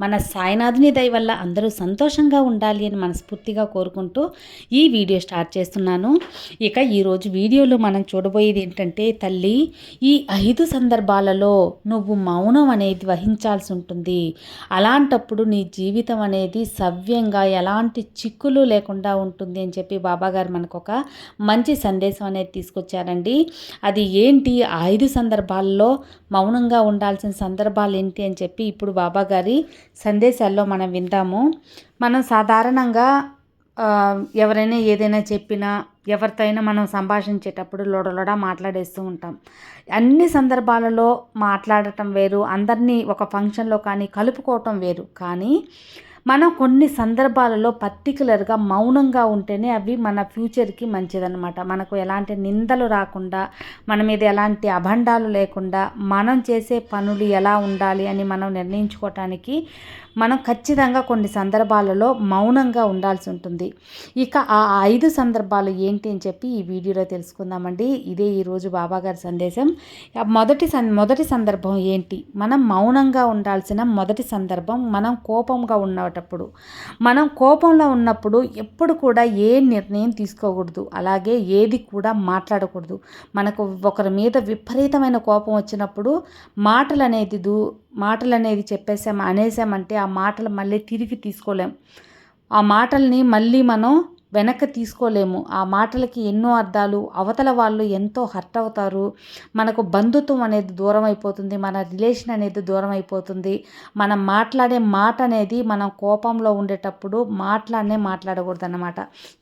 మన సాయినాథుని దయ వల్ల అందరూ సంతోషంగా ఉండాలి అని మనస్ఫూర్తిగా కోరుకుంటూ ఈ వీడియో స్టార్ట్ చేస్తున్నాను. ఇక ఈరోజు వీడియోలో మనం చూడబోయేది ఏంటంటే తల్లి ఈ ఐదు సందర్భాలలో నువ్వు మౌనం అనేది వహించాల్సి ఉంటుంది. అలాంటప్పుడు నీ జీవితం అనేది సవ్యంగా ఎలాంటి చిక్కులు లేకుండా ఉంటుంది అని చెప్పి బాబాగారు మనకు ఒక మంచి సందేశం అనేది తీసుకొచ్చారండి. అది ఏంటి? ఐదు సందర్భాల్లో మౌనంగా ఉండాల్సిన సందర్భాలు ఏంటి అని చెప్పి ఇప్పుడు బాబాగారి సందేశాల్లో మనం విందాము మనం సాధారణంగా ఎవరైనా ఏదైనా చెప్పినా ఎవరితో అయినా మనం సంభాషించేటప్పుడు లోడలోడ మాట్లాడేస్తూ ఉంటాం. అన్ని సందర్భాలలో మాట్లాడటం వేరు అందరినీ ఒక ఫంక్షన్లో కానీ కలుపుకోవటం వేరు. కానీ మనం కొన్ని సందర్భాలలో పర్టికులర్గా మౌనంగా ఉంటేనే అవి మన ఫ్యూచర్కి మంచిదన్నమాట. మనకు ఎలాంటి నిందలు రాకుండా మన మీద ఎలాంటి అభండాలు లేకుండా మనం చేసే పనులు ఎలా ఉండాలి అని మనం నిర్ణయించుకోవటానికి మనం ఖచ్చితంగా కొన్ని సందర్భాలలో మౌనంగా ఉండాల్సి ఉంటుంది. ఇక ఆ ఐదు సందర్భాలు ఏంటి అని చెప్పి ఈ వీడియోలో తెలుసుకుందామండి. ఇదే ఈరోజు బాబాగారి సందేశం. మొదటి సన్ మొదటి సందర్భం ఏంటి? మనం మౌనంగా ఉండాల్సిన మొదటి సందర్భం మనం కోపంగా ఉన్నటప్పుడు మనం కోపంలో ఉన్నప్పుడు ఎప్పుడు కూడా ఏ నిర్ణయం తీసుకోకూడదు. అలాగే ఏది కూడా మాట్లాడకూడదు. మనకు ఒకరి మీద విపరీతమైన కోపం వచ్చినప్పుడు మాటలు అనేది దూ మాటలు అనేది చెప్పేసాం అనేసామంటే ఆ మాటలు మళ్ళీ తిరిగి తీసుకోలేం. ఆ మాటల్ని మళ్ళీ మనం వెనక్కి తీసుకోలేము. ఆ మాటలకి ఎన్నో అర్థాలు. అవతల వాళ్ళు ఎంతో హర్ట్ అవుతారు. మనకు బంధుత్వం అనేది దూరం అయిపోతుంది. మన రిలేషన్ అనేది దూరం అయిపోతుంది. మనం మాట్లాడే మాట అనేది మనం కోపంలో ఉండేటప్పుడు మాట్లాడనే మాట్లాడకూడదు అన్నమాట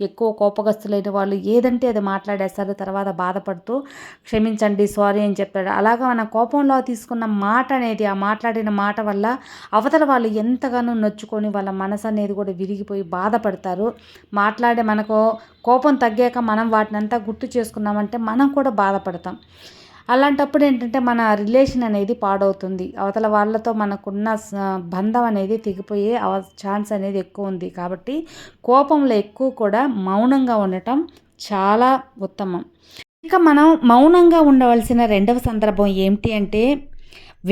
ఎక్కువ కోపగస్తులైన వాళ్ళు ఏదంటే అది మాట్లాడేస్తారు. తర్వాత బాధపడుతూ క్షమించండి సారీ అని చెప్తాడు అలాగా మన కోపంలో తీసుకున్న మాట అనేది ఆ మాట్లాడిన మాట వల్ల అవతల వాళ్ళు ఎంతగానో నొచ్చుకొని వాళ్ళ మనసు అనేది కూడా విరిగిపోయి బాధపడతారు. మాట్లాడే మనకు కోపం తగ్గాక మనం వాటిని అంతా గుర్తు చేసుకున్నామంటే మనం కూడా బాధపడతాం. అలాంటప్పుడు ఏంటంటే మన రిలేషన్ అనేది పాడవుతుంది. అవతల వాళ్ళతో మనకున్న బంధం అనేది తెగిపోయే అవ ఛాన్స్ అనేది ఎక్కువ ఉంది. కాబట్టి కోపంలో ఎక్కువ కూడా మౌనంగా ఉండటం చాలా ఉత్తమం. ఇక మనం మౌనంగా ఉండవలసిన రెండవ సందర్భం ఏమిటి అంటే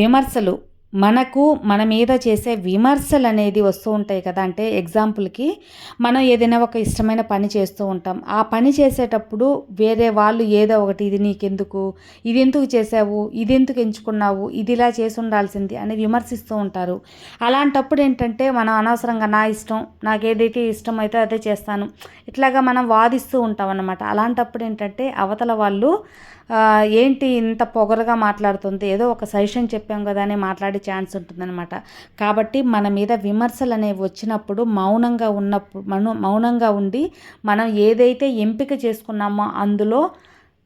విమర్శలు. మనకు మన మీద చేసే విమర్శలు అనేది వస్తూ ఉంటాయి కదా. అంటే ఎగ్జాంపుల్కి మనం ఏదైనా ఒక ఇష్టమైన పని చేస్తూ ఉంటాం. ఆ పని చేసేటప్పుడు వేరే వాళ్ళు ఏదో ఒకటి ఇది నీకెందుకు? ఇది ఎందుకు చేసావు? ఇది ఎందుకు ఎంచుకున్నావు? ఇది ఇలా చేసి ఉండాల్సింది అని విమర్శిస్తూ ఉంటారు. అలాంటప్పుడు ఏంటంటే మనం అనవసరంగా నా ఇష్టం నాకు ఏదైతే ఇష్టం అయితే అదే చేస్తాను. ఇట్లాగా మనం వాదిస్తూ ఉంటాం అన్నమాట. అలాంటప్పుడు ఏంటంటే అవతల వాళ్ళు ఏంటి ఇంత పొగరుగా మాట్లాడుతుంది? ఏదో ఒక సజెషన్ చెప్పాం కదా అని మాట్లాడే ఛాన్స్ ఉంటుందన్నమాట. కాబట్టి మన మీద విమర్శలు అనేవి వచ్చినప్పుడు మౌనంగా ఉన్నప్పుడు మనం మౌనంగా ఉండి మనం ఏదైతే ఎంపిక చేసుకున్నామో అందులో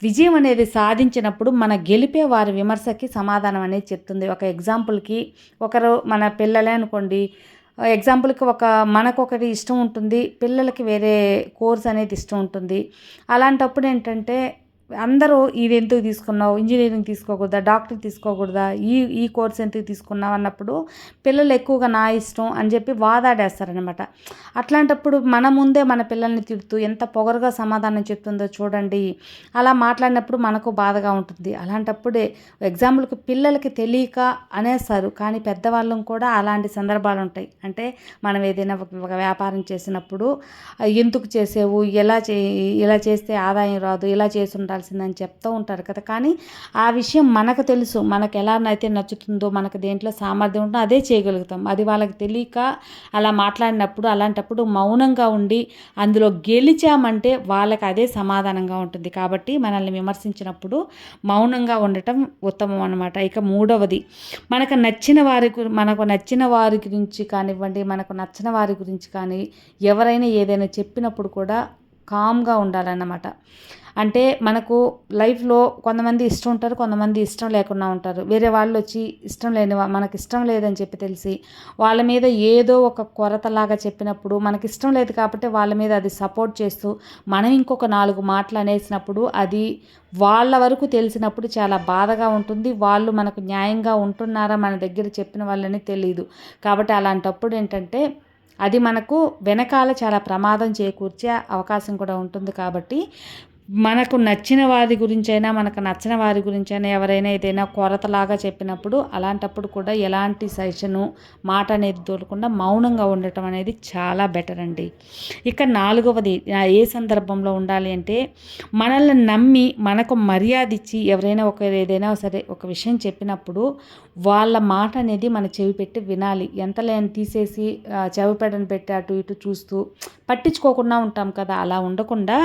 విజయం అనేది సాధించినప్పుడు మన గెలిపే వారి విమర్శకి సమాధానం అనేది చెప్తుంది. ఒక ఎగ్జాంపుల్కి ఒకరు మన పిల్లలే అనుకోండి. ఎగ్జాంపుల్కి ఒక మనకు ఒకటి ఇష్టం ఉంటుంది పిల్లలకి వేరే కోర్స్ అనేది ఇష్టం ఉంటుంది. అలాంటప్పుడు ఏంటంటే అందరూ ఇది ఎందుకు తీసుకున్నావు ఇంజనీరింగ్ తీసుకోకూడదా డాక్టర్ తీసుకోకూడదా ఈ ఈ కోర్స్ ఎందుకు తీసుకున్నావు అన్నప్పుడు పిల్లలు ఎక్కువగా నా ఇష్టం అని చెప్పి వాదాడేస్తారనమాట అట్లాంటప్పుడు మన ముందే మన పిల్లల్ని తిడుతూ ఎంత పొగరుగా సమాధానం చెప్తుందో చూడండి. అలా మాట్లాడినప్పుడు మనకు బాధగా ఉంటుంది. అలాంటప్పుడే ఎగ్జాంపుల్కి పిల్లలకి తెలియక అనేస్తారు. కానీ పెద్దవాళ్ళం కూడా అలాంటి సందర్భాలు ఉంటాయి. అంటే మనం ఏదైనా ఒక ఒక వ్యాపారం చేసినప్పుడు ఎందుకు చేసేవు? ఎలా చే ఇలా చేస్తే ఆదాయం రాదు? ఇలా చేస్తుంటారు? ఉండాల్సిందని చెప్తూ ఉంటారు కదా. కానీ ఆ విషయం మనకు తెలుసు. మనకు ఎలా అయితే నచ్చుతుందో మనకు దేంట్లో సామర్థ్యం ఉంటుందో అదే చేయగలుగుతాం. అది వాళ్ళకి తెలియక అలా మాట్లాడినప్పుడు అలాంటప్పుడు మౌనంగా ఉండి అందులో గెలిచామంటే వాళ్ళకి అదే సమాధానంగా ఉంటుంది. కాబట్టి మనల్ని విమర్శించినప్పుడు మౌనంగా ఉండటం ఉత్తమం అన్నమాట. ఇక మూడవది మనకు నచ్చిన వారి మనకు నచ్చిన వారి గురించి కానివ్వండి మనకు నచ్చిన వారి గురించి కానీ ఎవరైనా ఏదైనా చెప్పినప్పుడు కూడా కామ్గా ఉండాలన్నమాట. అంటే మనకు లైఫ్లో కొంతమంది ఇష్టం ఉంటారు కొంతమంది ఇష్టం లేకుండా ఉంటారు. వేరే వాళ్ళు వచ్చి ఇష్టం లేని మనకి ఇష్టం లేదని చెప్పి తెలిసి వాళ్ళ మీద ఏదో ఒక కొరతలాగా చెప్పినప్పుడు మనకి ఇష్టం లేదు కాబట్టి వాళ్ళ మీద అది సపోర్ట్ చేస్తూ మనం ఇంకొక నాలుగు మాటలు అనేసినప్పుడు అది వాళ్ళ వరకు తెలిసినప్పుడు చాలా బాధగా ఉంటుంది. వాళ్ళు మనకు న్యాయంగా ఉంటున్నారా మన దగ్గర చెప్పిన వాళ్ళని తెలియదు కాబట్టి అలాంటప్పుడు ఏంటంటే అది మనకు వెనకాల చాలా ప్రమాదం చేకూర్చే అవకాశం కూడా ఉంటుంది కాబట్టి మనకు నచ్చిన వారి గురించైనా మనకు నచ్చిన వారి గురించైనా ఎవరైనా ఏదైనా కొరతలాగా చెప్పినప్పుడు అలాంటప్పుడు కూడా ఎలాంటి సజెషను మాట అనేది తోలకుండా మౌనంగా ఉండటం అనేది చాలా బెటర్ అండి. ఇక నాలుగవది ఏ సందర్భంలో ఉండాలి అంటే మనల్ని నమ్మి మనకు మర్యాద ఇచ్చి ఎవరైనా ఒక ఏదైనా సరే ఒక విషయం చెప్పినప్పుడు వాళ్ళ మాట అనేది మన చెవి పెట్టి వినాలి. ఎంత లేని తీసేసి చెవిపెడను పెట్టి అటు ఇటు చూస్తూ పట్టించుకోకుండా ఉంటాం కదా. అలా ఉండకుండా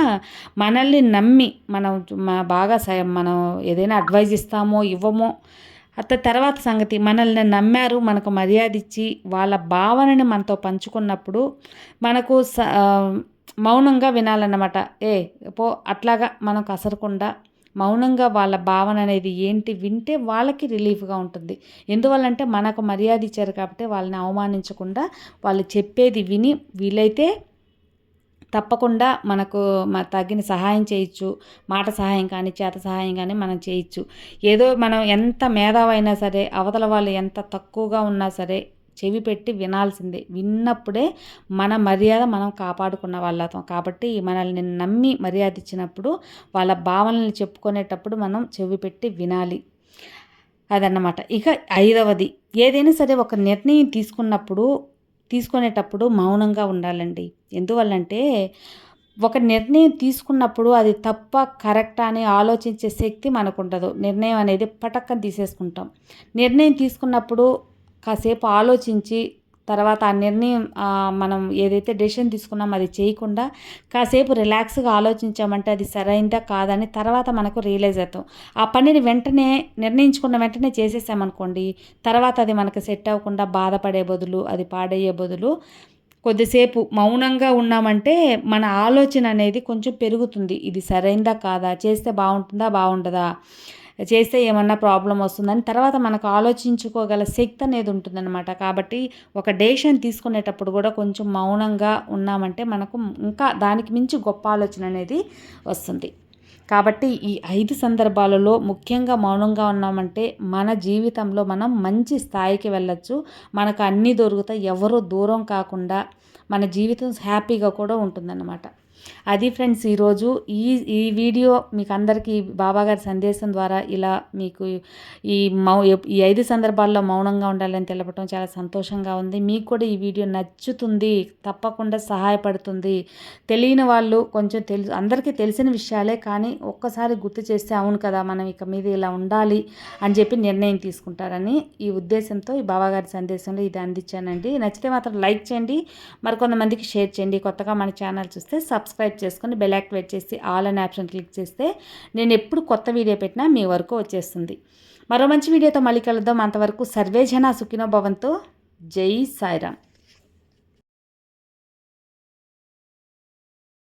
మనల్ని నమ్మి మనం బాగా మనం ఏదైనా అడ్వైజ్ ఇస్తామో ఇవ్వమో అత తర్వాత సంగతి. మనల్ని నమ్మారు మనకు మర్యాద ఇచ్చి వాళ్ళ భావనని మనతో పంచుకున్నప్పుడు మనకు మౌనంగా వినాలన్నమాట. ఏ పో అట్లాగా మనం కసరకుండా మౌనంగా వాళ్ళ భావన అనేది ఏంటి వింటే వాళ్ళకి రిలీఫ్గా ఉంటుంది. ఎందువల్లంటే మనకు మర్యాద ఇచ్చారు కాబట్టి వాళ్ళని అవమానించకుండా వాళ్ళు చెప్పేది విని వీలైతే తప్పకుండా మనకు తగిన సహాయం చేయొచ్చు. మాట సహాయం కానీ చేత సహాయం కానీ మనం చేయొచ్చు. ఏదో మనం ఎంత మేధావైనా సరే అవతల వాళ్ళు ఎంత తక్కువగా ఉన్నా సరే చెవి పెట్టి వినాల్సిందే. విన్నప్పుడే మన మర్యాద మనం కాపాడుకున్న వాళ్ళతో కాబట్టి మనల్ని నమ్మి మర్యాద ఇచ్చినప్పుడు వాళ్ళ భావనల్ని చెప్పుకునేటప్పుడు మనం చెవి పెట్టి వినాలి. అదన్నమాట. ఇక ఐదవది. ఏదైనా సరే ఒక నిర్ణయం తీసుకున్నప్పుడు తీసుకునేటప్పుడు మౌనంగా ఉండాలండి. ఎందువల్లంటే ఒక నిర్ణయం తీసుకున్నప్పుడు అది తప్ప కరెక్టా అని ఆలోచించే శక్తి మనకు ఉండదు నిర్ణయం అనేది పటక్కన తీసేసుకుంటాం. నిర్ణయం తీసుకున్నప్పుడు కాసేపు ఆలోచించి తర్వాత ఆ నిర్ణయం మనం ఏదైతే డెసిషన్ తీసుకున్నామో అది చేయకుండా కాసేపు రిలాక్స్గా ఆలోచించామంటే అది సరైందా కాదని తర్వాత మనకు రియలైజ్ అవుతాం. ఆ పనిని వెంటనే నిర్ణయించుకున్న వెంటనే చేసేసామనుకోండి తర్వాత అది మనకు సెట్ అవ్వకుండా బాధపడే బదులు అది పాడయ్యే బదులు కొద్దిసేపు మౌనంగా ఉన్నామంటే మన ఆలోచన అనేది కొంచెం పెరుగుతుంది. ఇది సరైందా కాదా? చేస్తే బాగుంటుందా? బాగుంటుందా చేస్తే ఏమన్నా ప్రాబ్లం వస్తుందని తర్వాత మనకు ఆలోచించుకోగల శక్తి అనేది ఉంటుందన్నమాట. కాబట్టి ఒక డేషన్ తీసుకునేటప్పుడు కూడా కొంచెం మౌనంగా ఉన్నామంటే మనకు ఇంకా దానికి మించి గొప్ప ఆలోచన అనేది వస్తుంది. కాబట్టి ఈ ఐదు సందర్భాలలో ముఖ్యంగా మౌనంగా ఉన్నామంటే మన జీవితంలో మనం మంచి స్థాయికి వెళ్ళచ్చు. మనకు అన్నీ దొరుకుతాయి. ఎవరు దూరం కాకుండా మన జీవితం హ్యాపీగా కూడా ఉంటుందన్నమాట. అది ఫ్రెండ్స్ ఈరోజు ఈ ఈ వీడియో మీకు అందరికీ బాబాగారి సందేశం ద్వారా ఇలా మీకు ఈ మౌ ఈ ఐదు సందర్భాల్లో మౌనంగా ఉండాలని తెలపడం చాలా సంతోషంగా ఉంది. మీకు కూడా ఈ వీడియో నచ్చుతుంది తప్పకుండా సహాయపడుతుంది. తెలియని వాళ్ళు కొంచెం తెలుసు అందరికీ తెలిసిన విషయాలే కానీ ఒక్కసారి గుర్తు చేస్తే అవును కదా మనం ఇక మీద ఇలా ఉండాలి అని చెప్పి నిర్ణయం తీసుకుంటారని ఈ ఉద్దేశంతో ఈ బాబాగారి సందేశంలో ఇది అందించానండి. నచ్చితే మాత్రం లైక్ చేయండి మరికొంతమందికి షేర్ చేయండి. కొత్తగా మన ఛానల్ చూస్తే సబ్స్క్రైబ్ సబ్స్క్రైబ్ చేసుకొని బెల్ యాక్టివేట్ చేసి ఆల్ అనే ఆప్షన్ క్లిక్ చేస్తే నేను ఎప్పుడు కొత్త వీడియో పెట్టినా మీ వరకు వచ్చేస్తుంది. మరో మంచి వీడియోతో మళ్ళీ కలుద్దాం. అంతవరకు సర్వేజన సుఖినో భవంతో. జై సాయిరామ్.